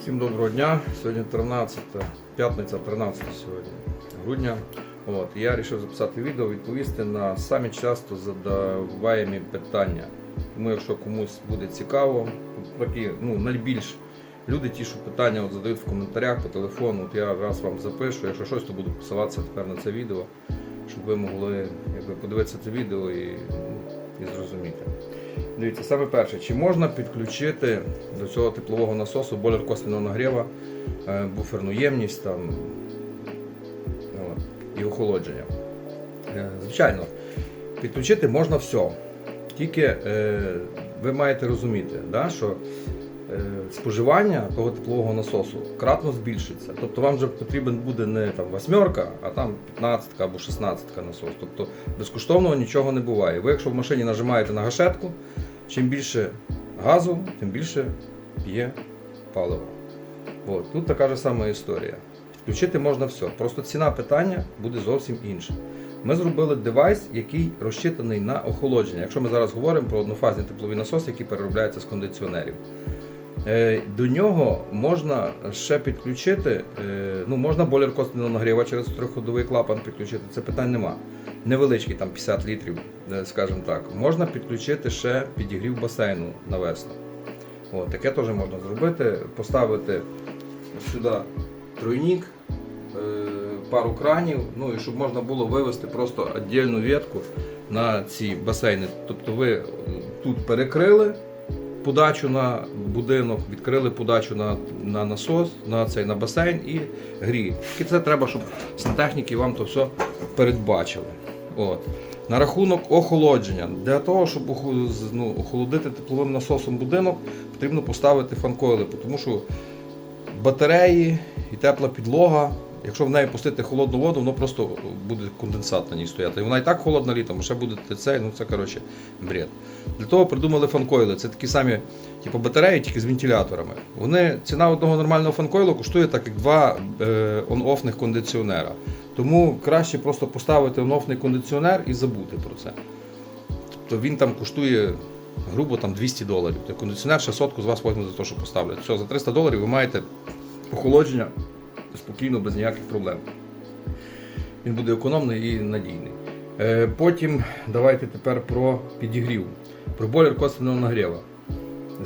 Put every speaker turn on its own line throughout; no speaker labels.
Всім доброго дня. Сьогодні 13, п'ятниця, 13 сьогодні грудня. От, я вирішив записати відео, відповісти на самі часто задаваємі питання. Тому якщо комусь буде цікаво, такі, ну, найбільш люди ті, що питання от задають в коментарях по телефону, от я раз вам запишу, якщо щось, то буду посилатися тепер на це відео, щоб ви могли якби, подивитися це відео і, ну, і зрозуміти. Дивіться, саме перше, чи можна підключити до цього теплового насосу бойлер косвенного нагріва, е, буферну ємність там, і охолодження? Е, Звичайно, підключити можна все. Тільки е, ви маєте розуміти, да, що споживання того теплового насосу кратно збільшиться. Тобто вам вже потрібен буде не там восьмерка, а там 15 або 16 насос. Тобто безкоштовного нічого не буває. Ви, якщо в машині нажимаєте на гашетку, чим більше газу, тим більше п'є паливо. От. Тут така ж сама історія. Підключити можна все. Просто ціна питання буде зовсім інша. Ми зробили девайс, який розчитаний на охолодження. Якщо ми зараз говоримо про однофазні теплові насоси, які переробляються з кондиціонерів. Е, До нього можна ще підключити, е, ну можна бойлер косвенного нагріва через триходовий клапан підключити, це питань нема. Невеличкий, там 50 літрів, е, скажімо так. Можна підключити ще підігрів басейну на весну. От, таке теж можна зробити, поставити сюди тройник, пару кранів, ну і щоб можна було вивести просто віддільну ветку на ці басейни. Тобто ви тут перекрили подачу на будинок, відкрили подачу на, на насос, на цей на басейн і грієте. Тільки це треба, щоб сантехніки вам то все передбачили. От. На рахунок охолодження. Для того, щоб ну, охолодити тепловим насосом будинок, потрібно поставити фанкойли, тому що батареї і тепла підлога. Якщо в неї пустити холодну воду, воно просто буде конденсат на ній стояти. І вона і так холодна літом, ще буде цей, ну це коротше бред. Для того придумали фанкойли. Це такі самі, типу батареї, тільки з вентиляторами. Вони, ціна одного нормального фанкойлу коштує так, як два е, он-офних кондиціонера. Тому краще просто поставити он-офний кондиціонер і забути про це. Тобто він там коштує грубо там 200 доларів. Та кондиціонер ще сотку з вас возьме за те, що поставлять. Все, за 300 доларів ви маєте охолодження спокійно, без ніяких проблем. Він буде економний і надійний. Е, Потім давайте тепер про підігрів, про бойлер косвенного нагріва.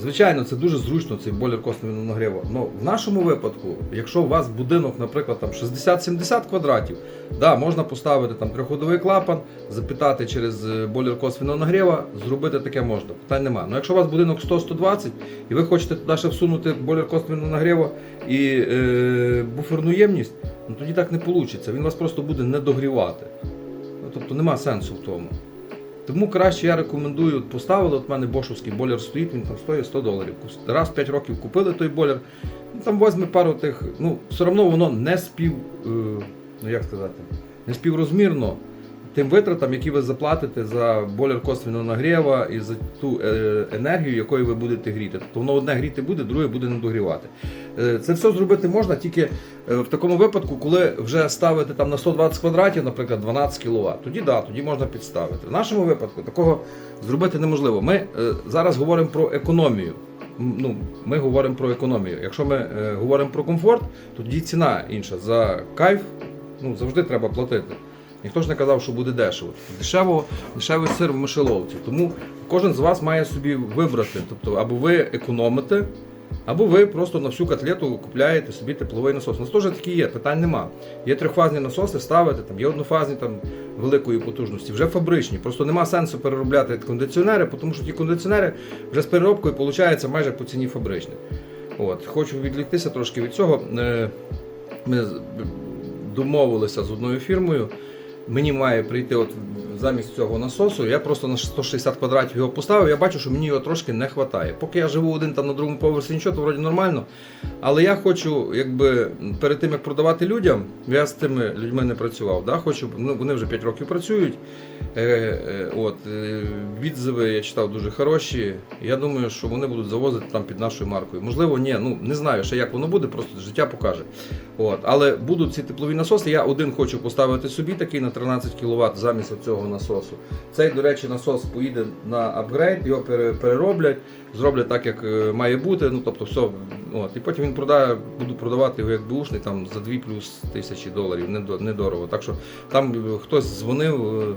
Звичайно, це дуже зручно, цей бойлер косвенного нагріву. Но в нашому випадку, якщо у вас будинок, наприклад, там 60-70 квадратів, да, можна поставити там триходовий клапан, запитати через е, бойлер косвенного нагріва, зробити таке можна. Питань нема. Ну якщо у вас будинок 100-120 і ви хочете туди ще всунути бойлер косвенного нагріву і е, буферну ємність, ну тоді так не вийде. Він вас просто буде не догрівати. Ну, тобто нема сенсу в тому. Тому краще я рекомендую, поставили, от мене бошовський бойлер стоїть, він там стоїть 100 доларів. Раз в 5 років купили той бойлер, ну, там возьме пару тих, ну, все одно воно не спів, е, ну як сказати, не співрозмірно тим витратам, які ви заплатите за бойлер косвенного нагріва і за ту е, енергію, якою ви будете гріти. Тобто воно одне гріти буде, друге буде не догрівати. Е, Це все зробити можна тільки е, в такому випадку, коли вже ставити там на 120 квадратів, наприклад, 12 кВт. Тоді да, тоді можна підставити. В нашому випадку такого зробити неможливо. Ми зараз говоримо про економію. Ну, ми говоримо про економію. Якщо ми говоримо про комфорт, то тоді ціна інша. За кайф ну, завжди треба платити. Ніхто ж не казав, що буде дешево. Дешево, дешевий сир в мишеловці. Тому кожен з вас має собі вибрати. Тобто, або ви економите, або ви просто на всю котлету купляєте собі тепловий насос. У нас теж такі є, питань нема. Є трьохфазні насоси, ставите, там є однофазні там, великої потужності, вже фабричні. Просто нема сенсу переробляти кондиціонери, тому що ті кондиціонери вже з переробкою получаються майже по ціні фабричних. От, хочу відліктися трошки від цього. Е, Ми домовилися з одною фірмою. Мені має прийти от замість цього насосу. Я просто на 160 квадратів його поставив. Я бачу, що мені його трошки не вистачає. Поки я живу один там на другому поверсі, нічого, то вроді нормально. Але я хочу, якби перед тим як продавати людям, я з тими людьми не працював. Да? Хочу, ну, вони вже 5 років працюють. Е, е, от, е, відзиви я читав дуже хороші. Я думаю, що вони будуть завозити там під нашою маркою. Можливо, ні, ну не знаю ще як воно буде, просто життя покаже. От, але будуть ці теплові насоси. Я один хочу поставити собі такий на 13 кВт замість цього насосу. Цей, до речі, насос поїде на апгрейд, його перероблять, зроблять так, як е, має бути. Ну, тобто, все, от. І потім він продає, буду продавати його як бушний там, за 2 плюс тисячі доларів, недо- недорого. Так що там е, хтось дзвонив. е,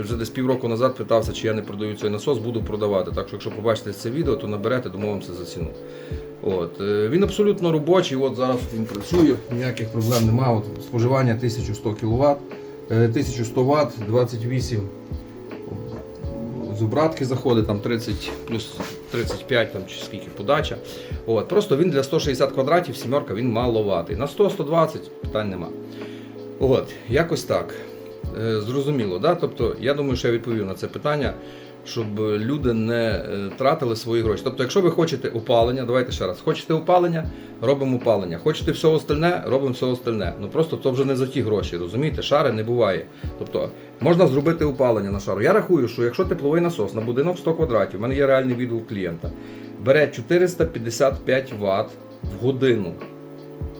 Вже десь півроку назад питався, чи я не продаю цей насос, буду продавати. Так що, якщо побачите це відео, то наберете, домовимося за ціну. От. Він абсолютно робочий, от зараз він працює, ніяких проблем немає. От споживання 1100 кВт, 1100 Вт, 28 з обратки заходить, там 30 плюс 35 там, чи скільки подача. От. Просто він для 160 квадратів, сімерка, він маловатий. На 100-120 питань нема. От, якось так. Е, Зрозуміло, да? Тобто, я думаю, що я відповів на це питання, щоб люди не е, тратили свої гроші. Тобто, якщо ви хочете опалення, давайте ще раз, хочете опалення, робимо опалення. Хочете все остальне, робимо все остальне. Ну просто то вже не за ті гроші, розумієте? Шари не буває. Тобто можна зробити опалення на шару. Я рахую, що якщо тепловий насос на будинок 100 квадратів, в мене є реальний відгук клієнта, бере 455 Вт в годину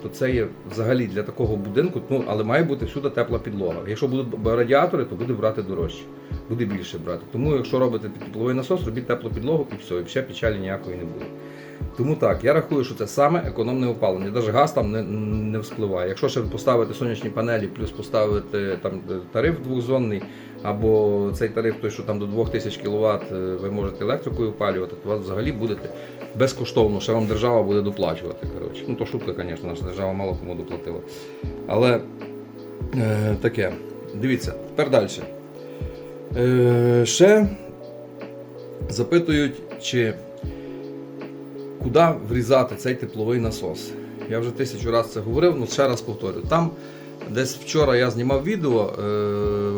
то це є взагалі для такого будинку, ну але має бути всюди тепла підлога. Якщо будуть радіатори, то буде брати дорожче, буде більше брати. Тому якщо робите тепловий насос, робіть теплу підлогу і все, і ще печалі ніякої не буде. Тому так, я рахую, що це саме економне опалення. Навіть газ там не, не вспливає. Якщо ще поставити сонячні панелі, плюс поставити там е, тариф двохзонний, або цей тариф, той, що там до 2000 кВт ви можете електрикою опалювати, то вас взагалі будете безкоштовно, ще вам держава буде доплачувати. Коротше. Ну то шутка, звісно, наша держава мало кому доплатила. Але е, таке. Дивіться, тепер далі. Е, ще запитують, чи куди врізати цей тепловий насос. Я вже тисячу разів це говорив, ну ще раз повторю. Там десь вчора я знімав відео, е,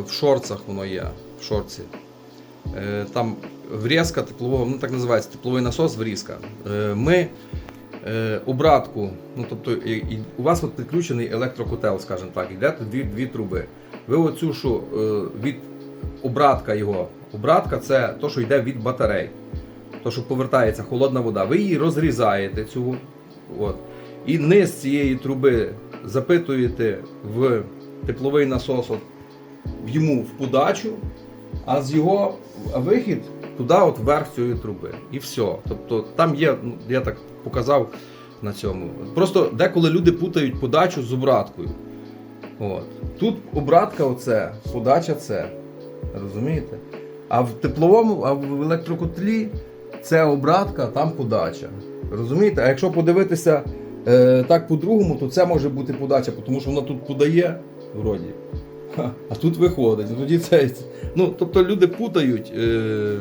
в шорцах воно є, в шорці. Е, там врізка теплового, ну так називається, тепловий насос врізка. Е, ми обратку, ну тобто у вас от підключений електрокотел, скажімо так, йде дві, дві труби. Ви оцю, що від обратка його, обратка це то, що йде від батарей. То, що повертається холодна вода, ви її розрізаєте цю. От, і низ цієї труби запитуєте в тепловий насос от, йому в подачу, а з його вихід туди, от вверх цієї труби. І все. Тобто там є, ну, я так показав на цьому. Просто деколи люди путають подачу з обраткою. От. Тут обратка оце, подача це. Розумієте? А в тепловому, а в електрокотлі це обратка, там подача. Розумієте? А якщо подивитися е, так по-другому, то це може бути подача, тому що вона тут подає, вроді. А тут виходить. Ну, Тоді це. Ну, тобто люди путають. Е,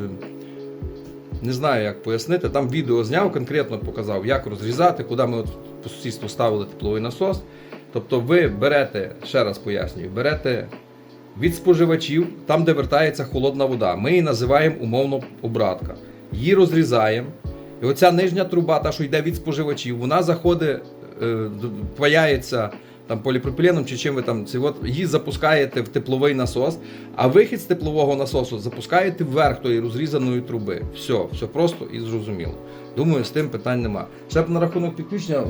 не знаю, як пояснити. Там відео зняв, конкретно показав, як розрізати, куди ми от по сусідству ставили тепловий насос. Тобто ви берете, ще раз пояснюю, берете від споживачів, там, де вертається холодна вода. Ми її називаємо умовно обратка. Її розрізаємо. І оця нижня труба, та, що йде від споживачів, вона заходить, е, паяється там поліпропіленом чи чим ви там це от, її запускаєте в тепловий насос, а вихід з теплового насосу запускаєте вверх тої розрізаної труби. Все, все просто і зрозуміло. Думаю, з тим питань нема. Ще б на рахунок підключення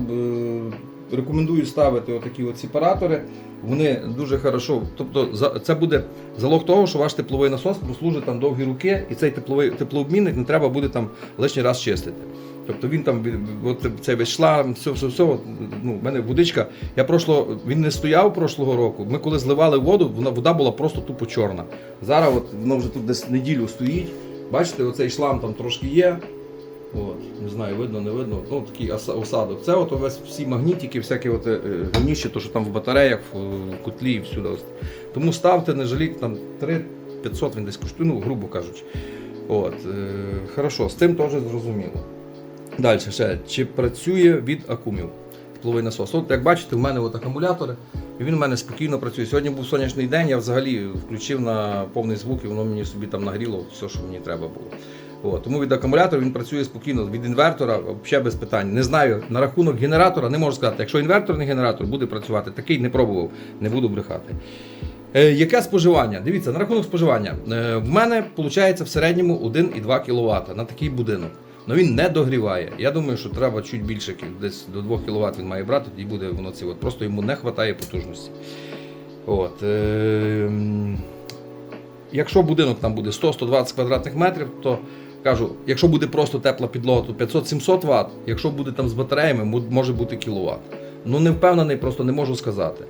рекомендую ставити отакі от сепаратори. Вони дуже хорошо. Тобто це буде залог того, що ваш тепловий насос прослужить там довгі роки, і цей тепловий теплообмінник не треба буде там лишній раз чистити. Тобто він там от цей весь шлам, все, все, все. Ну, в мене водичка. Я прошло, він не стояв прошлого року. Ми коли зливали воду, вона вода була просто тупо чорна. Зараз от воно вже тут десь неділю стоїть. Бачите, оцей шлам там трошки є. От, не знаю, видно, не видно. Ну, такий осадок. Це от увесь всі магнітики, всякі от, е, гніші, то що там в батареях, в, котлі і всюди. Тому ставте, не жаліть, там 3 500 він десь коштує, ну, грубо кажучи. От, е, хорошо, з тим теж зрозуміло. Далі ще, чи працює від акумів тепловий насос? От як бачите, в мене от акумулятори, і він в мене спокійно працює. Сьогодні був сонячний день, я взагалі включив на повний звук, і воно мені собі там нагріло все, що мені треба було. От, тому від акумулятора він працює спокійно, від інвертора взагалі без питань. Не знаю, на рахунок генератора не можу сказати. Якщо інверторний генератор буде працювати, такий не пробував, не буду брехати. Е, яке споживання? Дивіться, на рахунок споживання. Е, в мене виходить в середньому 1,2 кВт на такий будинок. Але він не догріває. Я думаю, що треба чуть більше, десь до 2 кВт він має брати, тоді буде воно це. От. Просто йому не вистачає потужності. От, е, якщо будинок там буде 100-120 квадратних метрів, то кажу, якщо буде просто тепла підлога, то 500-700 Вт, якщо буде там з батареями, може бути кіловат. Ну не впевнений, просто не можу сказати.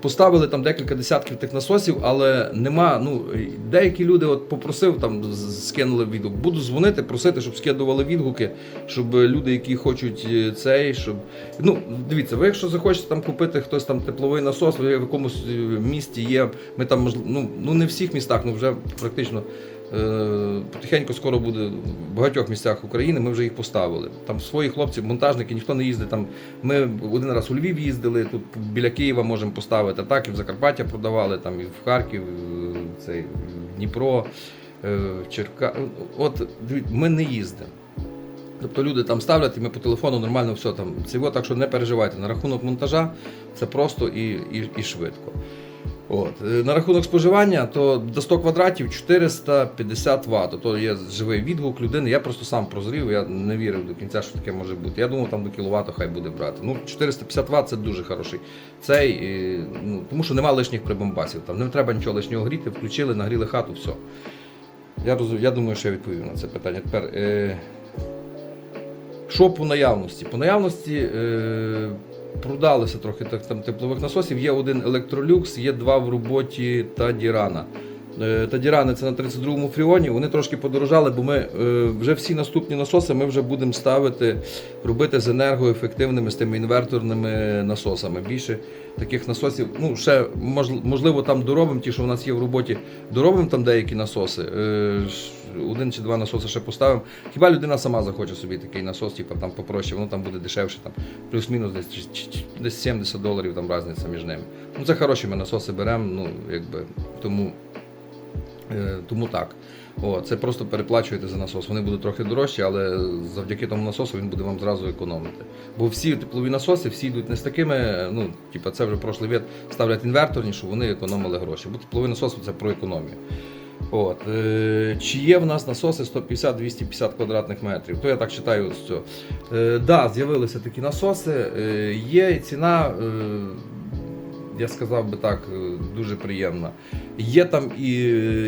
Поставили там декілька десятків тих насосів, але нема. Ну деякі люди от попросив там скинули відгук. Буду дзвонити, просити, щоб скидували відгуки, щоб люди, які хочуть е, цей, щоб ну дивіться, ви якщо захочете там купити хтось там тепловий насос, ви в якомусь е, місті є. Ми там ну, ну не в всіх містах, ну вже практично. Е, Потихеньку скоро буде в багатьох місцях України. Ми вже їх поставили. Там свої хлопці, монтажники, ніхто не їздить. Там ми один раз у Львів їздили, тут біля Києва можемо поставити. Так і в Закарпаття продавали, там і в Харків, е, цей в Дніпро, е, в Черка. От ми не їздимо. Тобто люди там ставлять, і ми по телефону нормально все там. Цього, так що не переживайте. На рахунок монтажа це просто і, і, і швидко. От. Е, На рахунок споживання, то до 100 квадратів 450 Вт. То є живий відгук людини. Я просто сам прозрів, я не вірив до кінця, що таке може бути. Я думав, там до кіловату хай буде брати. Ну, 450 Вт це дуже хороший. Цей, ну, тому що нема лишніх прибамбасів. Там не треба нічого лишнього гріти, включили, нагріли хату, все. Я, розум, я думаю, що я відповів на це питання. Тепер. Е, що по наявності? По наявності е, продалося трохи так, там, теплових насосів. Є один електролюкс, є два в роботі Тадірана. Е, Тадірани це на 32-му фріоні. Вони трошки подорожали, бо ми е, вже всі наступні насоси ми вже будемо ставити, робити з енергоефективними, з тими інверторними насосами. Більше таких насосів, ну ще можливо там доробимо, ті, що в нас є в роботі, доробимо там деякі насоси. Е, Один чи два насоси ще поставимо. Хіба людина сама захоче собі такий насос, типу там попроще, воно там буде дешевше, там плюс-мінус десь, десь 70 доларів там різниця між ними. Ну це хороші ми насоси беремо, ну якби тому. Е, Тому так. О, це просто переплачуєте за насос. Вони будуть трохи дорожчі, але завдяки тому насосу він буде вам зразу економити. Бо всі теплові насоси всі йдуть не з такими, ну, типа це вже прошлий вид, ставлять інверторні, щоб вони економили гроші. Бо тепловий насос це про економію. От, е, чи є в нас насоси 150-250 квадратних метрів? То я так читаю з цього. Е, да, з'явилися такі насоси. Е, є ціна, е, я сказав би так, е, дуже приємна. Є там і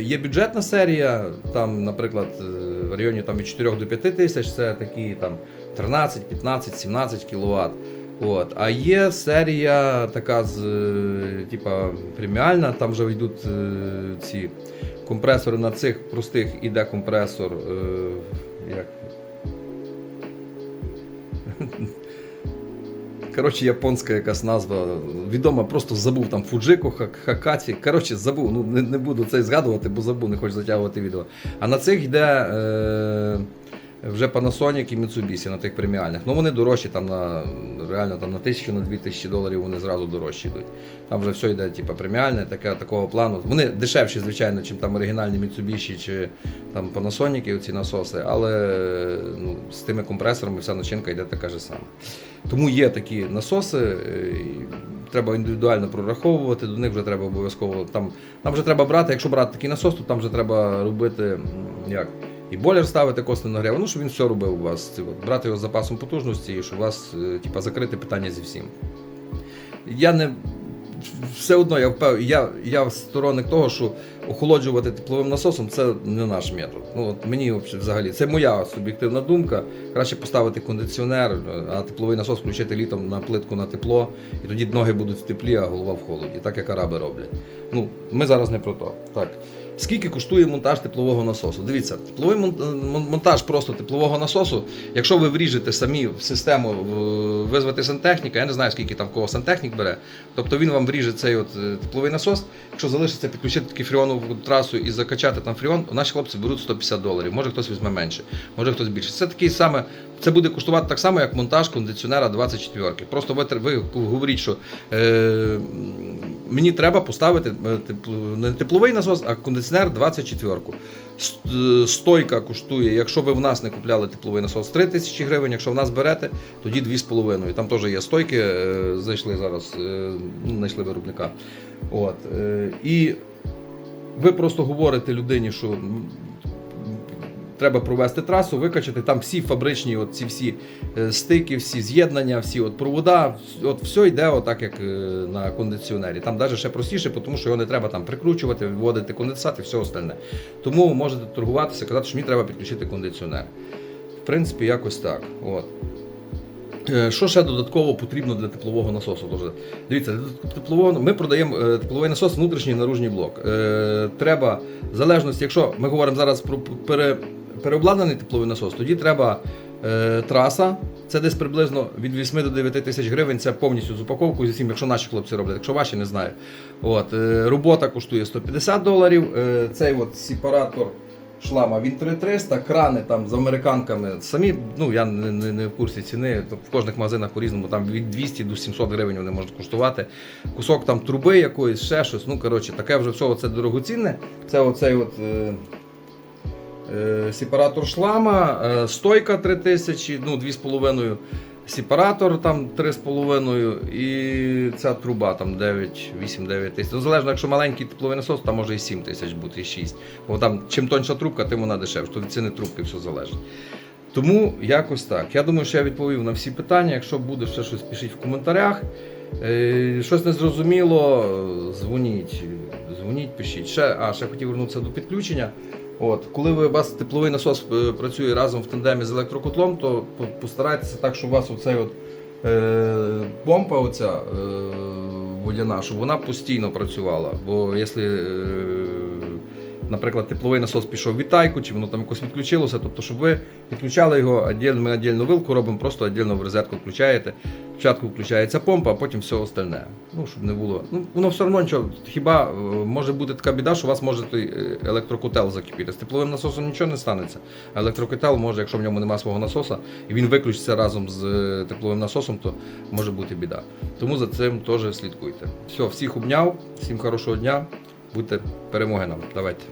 є бюджетна серія, там, наприклад, е, в районі там, від 4 до 5 тисяч, це такі там 13, 15, 17 кВт. От. А є серія така з е, типа преміальна, там вже йдуть е, ці компресори на цих простих іде компресор. Е, як? Коротше, японська якась назва відома, просто забув там Фуджико, Хакаті. Коротше, забув. Ну не, не буду це згадувати, бо забув, не хочу затягувати відео. А на цих йде е, вже Panasonic і Mitsubishi на тих преміальних. Ну вони дорожчі там на реально там на тисячу, на дві тисячі доларів вони зразу дорожчі йдуть. Там вже все йде, типу, преміальне, таке, такого плану. Вони дешевші, звичайно, ніж там оригінальні Mitsubishi чи там Panasonic, ці насоси, але ну, з тими компресорами вся начинка йде така ж сама. Тому є такі насоси, е, треба індивідуально прораховувати, до них вже треба обов'язково. Там, там вже треба брати, якщо брати такий насос, то там вже треба робити як. І бойлер ставити косне нагріву, ну щоб він все робив у вас. Брати його з запасом потужності, і щоб у вас типа, закрити питання зі всім. Я не все одно я я, я сторонник того, що охолоджувати тепловим насосом це не наш метод. Ну от мені взагалі це моя суб'єктивна думка. Краще поставити кондиціонер, а тепловий насос включити літом на плитку на тепло, і тоді ноги будуть в теплі, а голова в холоді, так як араби роблять. Ну, ми зараз не про то. Так. Скільки коштує монтаж теплового насосу? Дивіться, тепловий мон- мон- монтаж просто теплового насосу, якщо ви вріжете самі в систему визвати сантехніка, я не знаю, скільки там кого сантехнік бере. Тобто він вам вріже цей от е, тепловий насос. Якщо залишиться підключити таку фріонову трасу і закачати там фріон, наші хлопці беруть 150 доларів. Може хтось візьме менше, може хтось більше. Це такий саме, це буде коштувати так само, як монтаж кондиціонера 24. ки Просто ви, ви говоріть, що е, мені треба поставити е, не тепловий насос, а кондиціонер 24. С- е, Стойка коштує, якщо ви в нас не купляли тепловий насос 3 тисячі гривень, якщо в нас берете, тоді 2,5. Там теж є стойки, е, зайшли зараз, ну, знайшли виробника. От. І ви просто говорите людині, що треба провести трасу, викачати там всі фабричні, от ці всі е, стики, всі з'єднання, всі от провода, от все йде отак, як е, на кондиціонері. Там навіть ще простіше, тому що його не треба там прикручувати, вводити конденсат і все остальне. Тому можете торгуватися, казати, що мені треба підключити кондиціонер. В принципі, якось так. От. Е, Що ще додатково потрібно для теплового насосу? Дуже? Дивіться, для теплового, ми продаємо е, тепловий насос внутрішній і наружній блок. Е, треба, в залежності, якщо ми говоримо зараз про пере, переобладнаний тепловий насос, тоді треба траса. Це десь приблизно від 8 до 9 тисяч гривень. Це повністю з упаковкою зі всім, якщо наші хлопці роблять, якщо ваші не знаю. От, робота коштує 150 доларів. Цей от сепаратор шлама він 3300, крани там з американками. Самі, ну я не, не, не в курсі ціни, в кожних магазинах по-різному, там від 200 до 700 гривень вони можуть коштувати. Кусок там труби якоїсь, ще щось. Ну, коротше, таке вже все це дорогоцінне. Це оцей от. Е, е, Сепаратор шлама, е, стойка 3000, ну 2,5, сепаратор там 3,5 і ця труба там 9, 8-9 тисяч. Ну, залежно, якщо маленький тепловий насос, там може і 7 тисяч бути, і 6. Бо там чим тонша трубка, тим вона дешевша. То від ціни трубки все залежить. Тому якось так. Я думаю, що я відповів на всі питання. Якщо буде ще щось, пишіть в коментарях. Е, Щось не зрозуміло, дзвоніть, дзвоніть, пишіть. Ще, а, ще хотів вернутися до підключення. От, коли ви, у вас тепловий насос е, працює разом в тандемі з електрокотлом, то постарайтеся так, щоб у вас оцей от, е, помпа оця, е, водяна, щоб вона постійно працювала. Бо якщо, е, наприклад, тепловий насос пішов в вітайку, чи воно там якось відключилося, тобто, щоб ви відключали його ми віддільну вилку робимо, просто віддільно в розетку включаєте. Спочатку включається помпа, а потім все остальне. Ну, щоб не було. Ну, воно все одно нічого. Хіба е, може бути така біда, що у вас може той е, електрокотел закипіти. З тепловим насосом нічого не станеться. А електрокотел може, якщо в ньому немає свого насоса, і він виключиться разом з е, тепловим насосом, то може бути біда. Тому за цим теж слідкуйте. Все, всіх обняв, всім хорошого дня, будьте перемоги нам. Давайте.